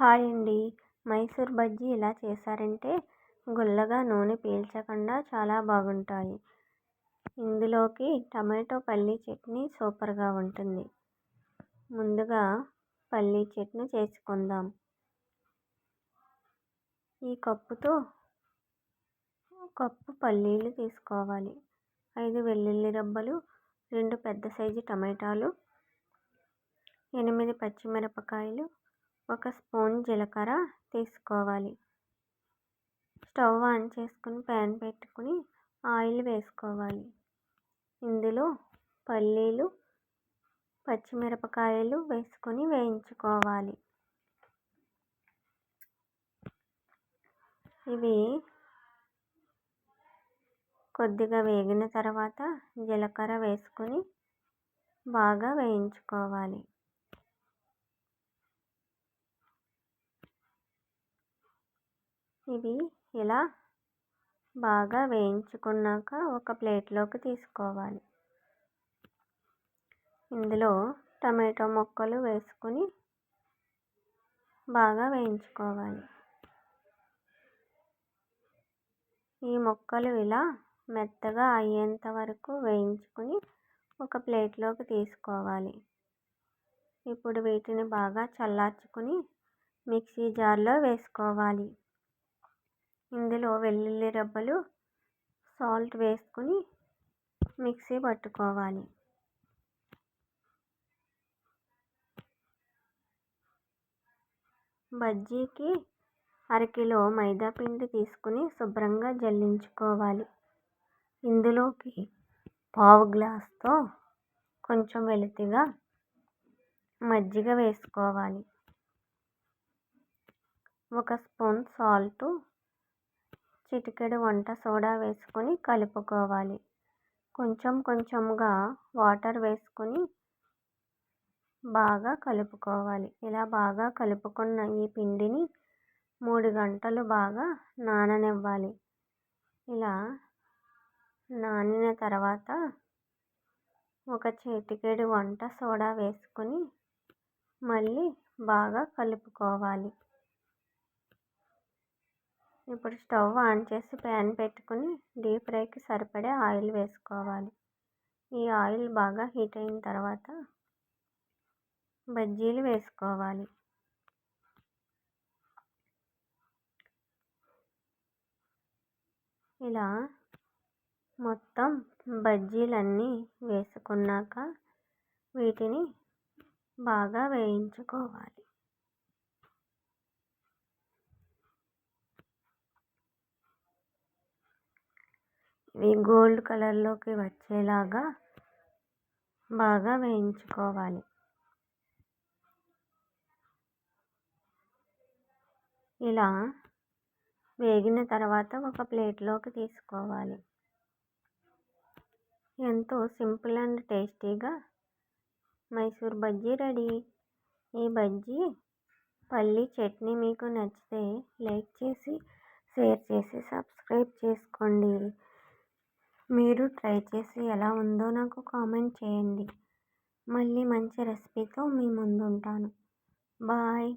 Hi అండి. మైసూర్ బజ్జీ ఇలా చేశారంటే గుల్లగా నూనె పీల్చకుండా చాలా బాగుంటాయి. ఇందులోకి టమాటో పల్లీ చట్నీ సూపర్గా ఉంటుంది. ముందుగా పల్లీ చట్నీ చేసుకుందాం. ఈ కప్పుతో కప్పు పల్లీలు తీసుకోవాలి. ఐదు వెల్లుల్లి రబ్బలు రెండు పెద్ద సైజు టమాటాలు ఎనిమిది పచ్చిమిరపకాయలు ఒక స్పూన్ జీలకర్ర తీసుకోవాలి. స్టవ్ ఆన్ చేసుకుని ప్యాన్ పెట్టుకుని ఆయిల్ వేసుకోవాలి. ఇందులో పల్లీలు పచ్చిమిరపకాయలు వేసుకొని వేయించుకోవాలి. ఇవి కొద్దిగా వేగిన తర్వాత జీలకర్ర వేసుకొని బాగా వేయించుకోవాలి. ఇవి ఇలా బాగా వేయించుకున్నాక ఒక ప్లేట్లోకి తీసుకోవాలి. ఇందులో టమాటో ముక్కలు వేసుకుని బాగా వేయించుకోవాలి. ఈ ముక్కలు ఇలా మెత్తగా అయ్యేంత వరకు వేయించుకుని ఒక ప్లేట్లోకి తీసుకోవాలి. ఇప్పుడు వీటిని బాగా చల్లార్చుకుని మిక్సీ జార్లో వేసుకోవాలి. ఇందులో వెల్లుల్లి రెబ్బలు సాల్ట్ వేసుకుని మిక్సీ పట్టుకోవాలి. బజ్జీకి అరకిలో మైదాపిండి తీసుకుని శుభ్రంగా జల్లించుకోవాలి. ఇందులోకి పావు గ్లాస్తో కొంచెం వెలితిగా మజ్జిగ వేసుకోవాలి. ఒక స్పూన్ సాల్టు చిటికెడు వంట సోడా వేసుకొని కలుపుకోవాలి. కొంచెం కొంచెంగా వాటర్ వేసుకొని బాగా కలుపుకోవాలి. ఇలా బాగా కలుపుకున్న ఈ పిండిని మూడు గంటలు బాగా నాననివ్వాలి. ఇలా నానిన తర్వాత ఒక చిటికెడు వంట సోడా వేసుకొని మళ్ళీ బాగా కలుపుకోవాలి. ఇప్పుడు స్టవ్ ఆన్ చేసి ప్యాన్ పెట్టుకుని డీప్ ఫ్రైకి సరిపడే ఆయిల్ వేసుకోవాలి. ఈ ఆయిల్ బాగా హీట్ అయిన తర్వాత బజ్జీలు వేసుకోవాలి. ఇలా మొత్తం బజ్జీలన్నీ వేసుకున్నాక వీటిని బాగా వేయించుకోవాలి ఇవి గోల్డ్ కలర్లోకి వచ్చేలాగా బాగా వేయించుకోవాలి. ఇలా వేగిన తర్వాత ఒక ప్లేట్లోకి తీసుకోవాలి. ఎంతో సింపుల్ అండ్ టేస్టీగా మైసూర్ బజ్జీ రెడీ. ఈ బజ్జీ పల్లి చట్నీ మీకు నచ్చితే లైక్ చేసి షేర్ చేసి సబ్స్క్రైబ్ చేసుకోండి. మీరు ట్రై చేసి ఎలా ఉందో నాకు కామెంట్ చేయండి. మళ్ళీ మంచి రెసిపీతో మీ ముందు ఉంటాను బాయ్.